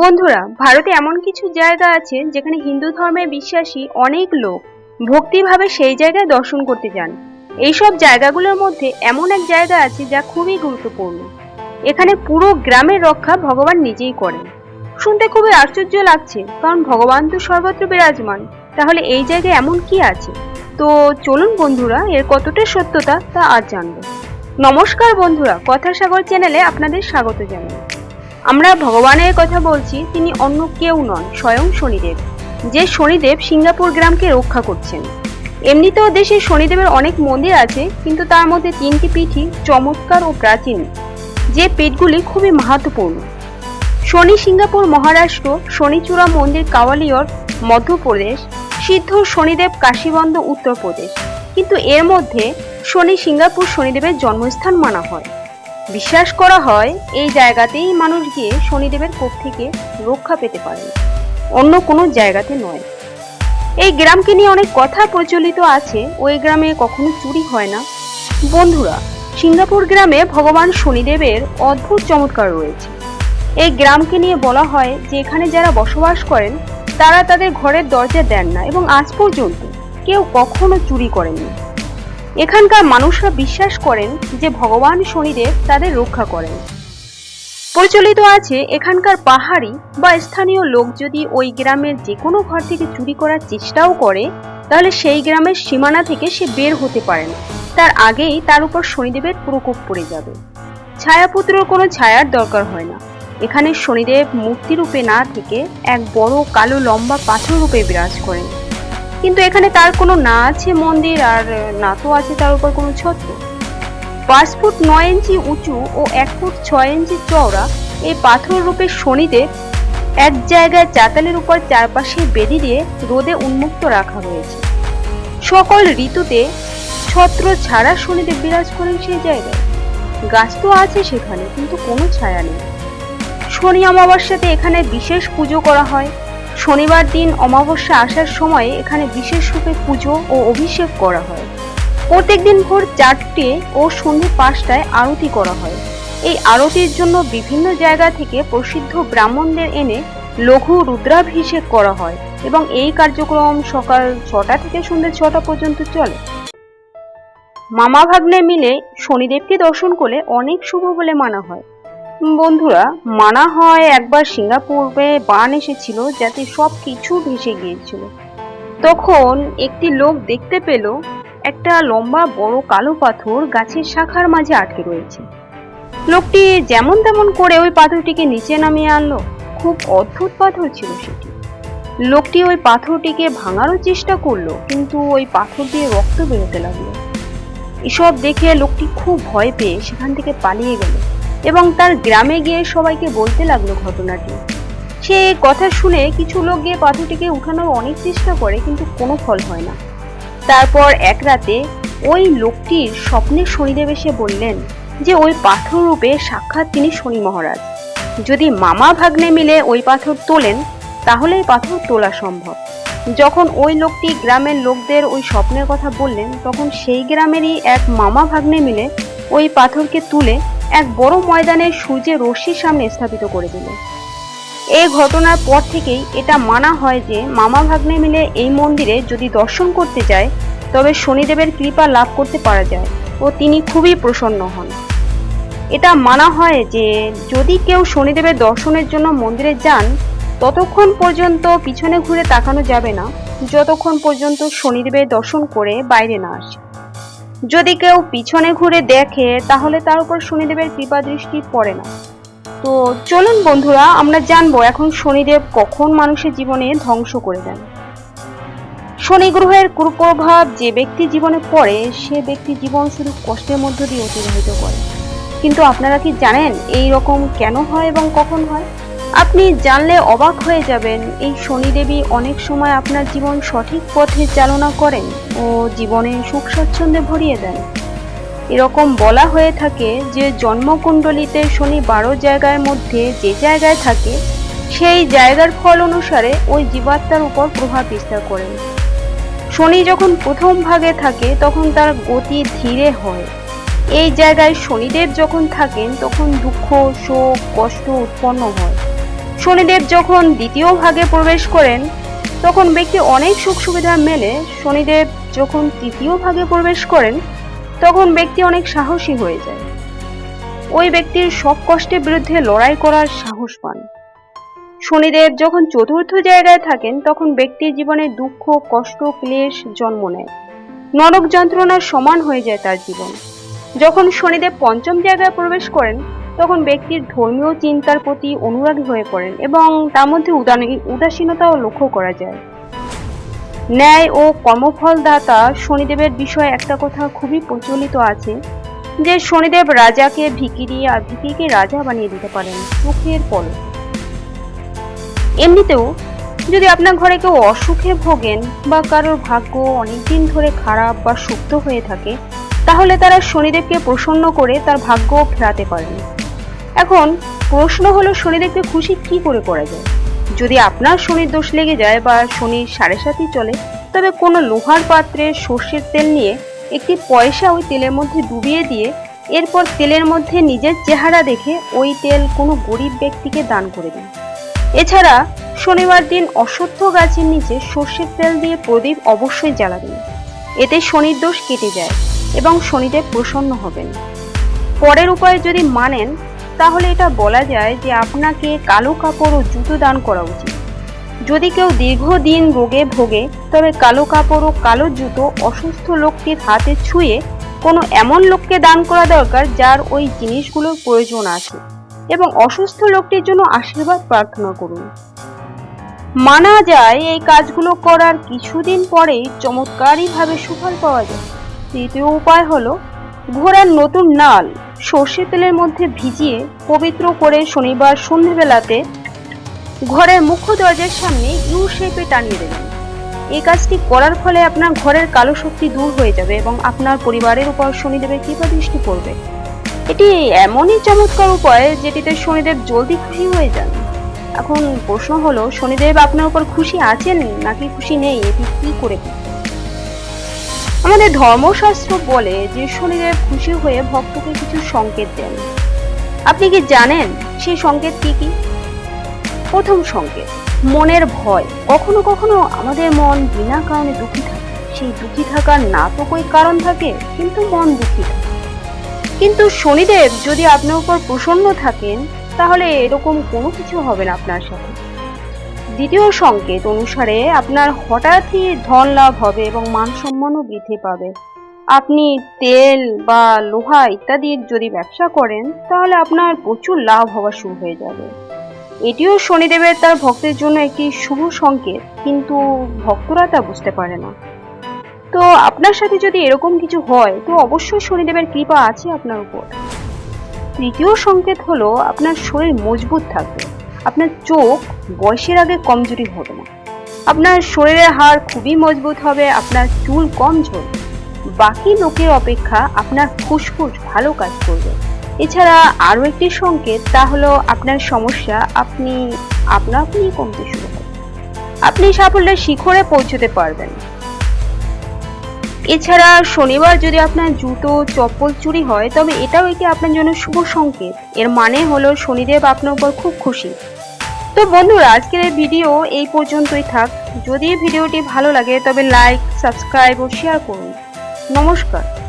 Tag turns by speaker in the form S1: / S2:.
S1: বন্ধুরা, ভারতে এমন কিছু জায়গা আছে যেখানে হিন্দু ধর্মে বিশ্বাসী অনেক লোক ভক্তিভাবে সেই জায়গায় দর্শন করতে যান। এইসব জায়গাগুলোর মধ্যে এমন এক জায়গা আছে যা খুবই গুরুত্বপূর্ণ। এখানে পুরো গ্রামের রক্ষা ভগবান নিজেই করেন। শুনতে খুবই আশ্চর্য লাগছে, কারণ ভগবান তো সর্বত্র বিরাজমান। তাহলে এই জায়গায় এমন কি আছে? তো চলুন বন্ধুরা, এর কতটা সত্যতা তা আজ জানব। নমস্কার বন্ধুরা কথা সাগর চ্যানেলে আপনাদের স্বাগত জানাই। আমরা ভগবানের কথা বলছি, তিনি অন্য কেউ নন, স্বয়ং শনিদেব। যে শনিদেব সিঙ্গাপুর গ্রামকে রক্ষা করছেন। এমনিতেও দেশে শনিদেবের অনেক মন্দির আছে, কিন্তু তার মধ্যে তিনটি পিঠই চমৎকার ও প্রাচীন। যে পিঠগুলি খুবই মাহাত্মপূর্ণ শনি সিঙ্গাপুর মহারাষ্ট্র, শনিচূড়া মন্দির কাওয়ালিয়র, মধ্যপ্রদেশ, সিদ্ধ শনিদেব কাশীবন্ধ, উত্তরপ্রদেশ। কিন্তু এর মধ্যে শনি সিঙ্গাপুর শনিদেবের জন্মস্থান মানা হয়। বিশ্বাস করা হয়, এই জায়গাতেই মানুষ গিয়ে শনিদেবের কোপ থেকে রক্ষা পেতে পারেন। অন্য কোনো জায়গাতে নয়। এই গ্রামকে নিয়ে অনেক কথা প্রচলিত আছে, ওই গ্রামে কখনো চুরি হয় না। বন্ধুরা সিঙ্গাপুর গ্রামে ভগবান শনিদেবের অদ্ভুত চমৎকার রয়েছে। এই গ্রামকে নিয়ে বলা হয় যে এখানে যারা বসবাস করেন, তারা তাদের ঘরের দরজা দেন না এবং আজ পর্যন্ত কেউ কখনো চুরি করেনি। এখানকার মানুষরা বিশ্বাস করেন যে ভগবান শনিদেব তাদের রক্ষা করেন। প্রচলিত আছে এখানকার পাহাড়ি বা স্থানীয় লোক যদি ওই গ্রামের যে কোনো ঘর থেকে চুরি করার চেষ্টাও করে, তাহলে সেই গ্রামের সীমানা থেকে সে বের হতে পারে না। তার আগেই তার উপর শনিদেবের প্রকোপ পড়ে যাবে। ছায়াপুত্রর কোনো ছায়ার দরকার হয় না। এখানে শনিদেব মূর্তি রূপে না থেকে এক বড় কালো লম্বা পাথর রূপে বিরাজ করেন। কিন্তু এখানে তার কোনো না আছে মন্দির আর না তো আছে তার উপর কোনো ছত্র। পাঁচ ফুট নয় ইঞ্চি উঁচু ও এক ফুট ছয় ইঞ্চি চওড়া এই পাথর রূপে শনিদেব এক জায়গায় চাতালের উপর চারপাশে বেদি দিয়ে রোদে উন্মুক্ত রাখা হয়েছে। সকল ঋতুতে ছত্র ছাড়া শনিদেব বিরাজ করেন সেই জায়গায়। গাছ তো আছে সেখানে, কিন্তু কোনো ছায়া নেই। শনি অমাবস্যাতে এখানে বিশেষ পুজো করা হয়। শনিবার দিন অমাবস্যা আসার সময় এখানে বিশেষ রূপে পুজো ও অভিষেক করা হয়। প্রত্যেকদিন ভোর চারটে ও সন্ধ্যে পাঁচটায় আরতি করা হয়। এই আরতির জন্য বিভিন্ন জায়গা থেকে প্রসিদ্ধ ব্রাহ্মণদের এনে লঘু রুদ্রাভিষেক করা হয় এবং এই কার্যক্রম সকাল ছটা থেকে সন্ধ্যে ছটা পর্যন্ত চলে। মামা ভাগ্নে মিলে শনিদেবকে দর্শন করলে অনেক শুভ বলে মানা হয়। বন্ধুরা, মানা হয় একবার সিঙ্গাপুরে বান এসেছিল যাতে সব কিছু ভেসে গিয়েছিল। তখন একটি লোক দেখতে পেল একটা লম্বা, বড়, কালো পাথর গাছের শাখার মাঝে আটকে রয়েছে। লোকটি যেমন তেমন করে ওই পাথরটিকে নিচে নামিয়ে আনলো। খুব অদ্ভুত পাথর ছিল সেটি। লোকটি ওই পাথরটিকে ভাঙারও চেষ্টা করল, কিন্তু ওই পাথর দিয়ে রক্ত বেরোতে লাগল। এসব দেখে লোকটি খুব ভয় পেয়ে সেখান থেকে পালিয়ে গেল। এবং তার গ্রামে গিয়ে সবাইকে বলতে লাগল ঘটনাটি। সে কথা শুনে কিছু লোক গিয়ে পাথরটিকে উঠানোর অনেক চেষ্টা করে, কিন্তু কোনো ফল হয় না। তারপর এক রাতে ওই লোকটির স্বপ্নে শনিদেব এসে বললেন যে, ওই পাথর রূপে সাক্ষাৎ তিনি শনি মহারাজ। যদি মামা ভাগ্নে মিলে ওই পাথর তোলেন, তাহলে এই পাথর তোলা সম্ভব। যখন ওই লোকটি গ্রামের লোকদের ওই স্বপ্নের কথা বললেন, তখন সেই গ্রামেরই এক মামা ভাগ্নে মিলে ওই পাথরকে তুলে এক বড় ময়দানে সূর্যের রশ্মির সামনে স্থাপিত করে দিল। এই ঘটনার পর থেকেই এটা মানা হয় যে মামা ভাগ্নে মিলে এই মন্দিরে যদি দর্শন করতে যায়, তবে শনিদেবের কৃপা লাভ করতে পারা যায় ও তিনি খুবই প্রসন্ন হন। এটা মানা হয় যে যদি কেউ শনিদেবের দর্শনের জন্য মন্দিরে যান, ততক্ষণ পর্যন্ত পিছনে ঘুরে তাকানো যাবে না, যতক্ষণ পর্যন্ত শনিদেবের দর্শন করে বাইরে না আসে। যদি কেউ পিছনে ঘুরে দেখে, তাহলে তার উপর শনিদেবের কৃপা দৃষ্টি পড়ে না। তো চলুন বন্ধুরা, আমরা জানব এখন শনিদেব কখন মানুষের জীবনে ধ্বংস করে দেন। শনি গ্রহের কুপ্রভাব যে ব্যক্তি জীবনে পড়ে, সে ব্যক্তি জীবন শুধু কষ্টের মধ্য দিয়ে অতিবাহিত করে। কিন্তু আপনারা কি জানেন এই রকম কেন হয় এবং কখন হয়? আপনি জানলে অবাক হয়ে যাবেন, এই শনিদেবী অনেক সময় আপনার জীবন সঠিক পথে চালনা করেন ও জীবনে সুখ স্বাচ্ছন্দ্যে ভরিয়ে দেন। এরকম বলা হয়ে থাকে যে জন্মকুণ্ডলিতে শনি বারো জায়গার মধ্যে যে জায়গায় থাকে, সেই জায়গার ফল অনুসারে ওই জীবাত্মার উপর প্রভাব বিস্তার করেন। শনি যখন প্রথম ভাগে থাকে, তখন তার গতি ধীরে হয়। এই জায়গায় শনিদেব যখন থাকেন, তখন দুঃখ, শোক, কষ্ট উৎপন্ন হয়। শনিদেব যখন দ্বিতীয় ভাগে প্রবেশ করেন, তখন ব্যক্তি অনেক সুখ সুবিধা মেলে। শনিদেব যখন তৃতীয় ভাগে প্রবেশ করেন, তখন ব্যক্তি অনেক সাহসী হয়ে যায়। ওই ব্যক্তির সব কষ্টের বিরুদ্ধে লড়াই করার সাহস পান। শনিদেব যখন চতুর্থ জায়গায় থাকেন, তখন ব্যক্তির জীবনে দুঃখ, কষ্ট, ক্লেশ জন্ম নেয়। নরক যন্ত্রণার সমান হয়ে যায় তার জীবন। যখন শনিদেব পঞ্চম জায়গায় প্রবেশ করেন তখন ব্যক্তির ধর্মীয় চিন্তার প্রতি অনুরাগী হয়ে পড়েন এবং তার মধ্যে উদাসীনতাও লক্ষ্য করা যায়। ন্যায় ও কর্মফলদাতা শনিদেবের বিষয়ে একটা কথা খুবই প্রচলিত আছে, যে শনিদেব রাজাকে ভিকিরি আর ভিকিকে রাজা বানিয়ে দিতে পারেন সুখের পলক এমনিতেও যদি আপনার ঘরে কেউ অসুখে ভোগেন বা কারোর ভাগ্য অনেকদিন ধরে খারাপ বা সুপ্ত হয়ে থাকে, তাহলে তারা শনিদেবকে প্রসন্ন করে তার ভাগ্য ফেরাতে পারেন। এখন প্রশ্ন হলো শনিদেবকে খুশি কি করে করা যায়? যদি আপনার শনির দোষ লেগে যায় বা শনির সাড়ে সাথে চলে, তবে কোনো লোহার পাত্রে সর্ষের তেল নিয়ে একটি পয়সা ওই তেলের মধ্যে ডুবিয়ে দিয়ে এরপর তেলের মধ্যে নিজের চেহারা দেখে ওই তেল কোনো গরিব ব্যক্তিকে দান করে দিন। এছাড়া শনিবার দিন অশ্বত্থ গাছের নিচে সর্ষের তেল দিয়ে প্রদীপ অবশ্যই জ্বালাবেন। এতে শনির দোষ কেটে যায় এবং শনিদেব প্রসন্ন হবেন। পরের উপায় যদি মানেন তাহলে এটা বলা যায় যে আপনাকে কালো কাপড় ও জুতো দান করা উচিত। যদি কেউ দীর্ঘদিন রোগে ভোগে, তবে কালো কাপড় ও কালো জুতো অসুস্থ লোকটির হাতে ছুঁয়ে কোনো এমন লোককে দান করা দরকার যার ওই জিনিসগুলোর প্রয়োজন আছে। এবং অসুস্থ লোকটির জন্য আশীর্বাদ প্রার্থনা করুন। মানা যায় এই কাজগুলো করার কিছুদিন পরেই চমৎকারী ভাবে সুফল পাওয়া যায়। তৃতীয় উপায় হলো, ঘোড়ার নতুন নাল। সর্ষে তেলের মধ্যে ভিজিয়ে পবিত্র করে শনিবার সন্ধ্যেবেলাতে ঘরের মুখ্য দরজার সামনে ইউ শেপে টানিয়ে দেবেন। এই কাজটি করার ফলে আপনার ঘরের কালো শক্তি দূর হয়ে যাবে এবং আপনার পরিবারের উপর শনিদেবের কৃপা দৃষ্টি পড়বে। এটি এমনই চমৎকার উপায় যেটিতে শনিদেব জলদি খুশি হয়ে যান। এখন প্রশ্ন হলো, শনিদেব আপনার উপর খুশি আছেন নাকি খুশি নেই? এটি কি করে? আমাদের ধর্মশাস্ত্র বলে যে শনিদেব খুশি হয়ে ভক্তকে কিছু সংকেত দেন। আপনি কি জানেন সেই সংকেত কি কি? প্রথম সংকেত, মনের ভয়। কখনো কখনো আমাদের মন বিনা কারণে দুঃখী থাকে। সেই দুঃখী থাকার না তো কই কারণ থাকে, কিন্তু মন দুঃখী থাকে। কিন্তু শনিদেব যদি আপনার উপর প্রসন্ন থাকেন, তাহলে এরকম কোনো কিছু হবে না আপনার সাথে। দ্বিতীয় সংকেত অনুসারে আপনার হঠাৎই ধন লাভ হবে এবং মান সম্মানও বৃদ্ধি পাবে। আপনি তেল বা লোহা ইত্যাদির যদি ব্যবসা করেন, তাহলে আপনার প্রচুর লাভ হওয়া শুরু হয়ে যাবে। এটিও শনিদেবের তার ভক্তের জন্য একটি শুভ সংকেত, কিন্তু ভক্তরা তা বুঝতে পারে না। তো আপনার সাথে যদি এরকম কিছু হয়, তো অবশ্যই শনিদেবের কৃপা আছে আপনার উপর। তৃতীয় সংকেত হলো, আপনার শরীর মজবুত থাকবে। আপনার চোখ বয়সের আগে কমজোরি হবে না। আপনার শরীরের হাড় খুবই মজবুত হবে, আপনার চুল কম ঝরবে বাকি লোকের অপেক্ষা আপনার ফুসফুস ভালো কাজ করবে। এছাড়া আরও একটি সংকেত, তা হলো আপনার সমস্যা, আপনি, আপনা আপনি কমতে শুরু হবে আপনি সাফল্যের শিখরে পৌঁছতে পারবেন। এছাড়া শনিবার যদি আপনার জুতো, চপ্পল চুরি হয়, তবে এটাও একটি আপনার জন্য শুভ সংকেত। এর মানে হলো শনিদেব আপনার উপর খুব খুশি। তো বন্ধুরা, আজকের এই ভিডিও এই পর্যন্তই থাক। যদি ভিডিওটি ভালো লাগে, তবে লাইক সাবস্ক্রাইব ও শেয়ার করুন। নমস্কার।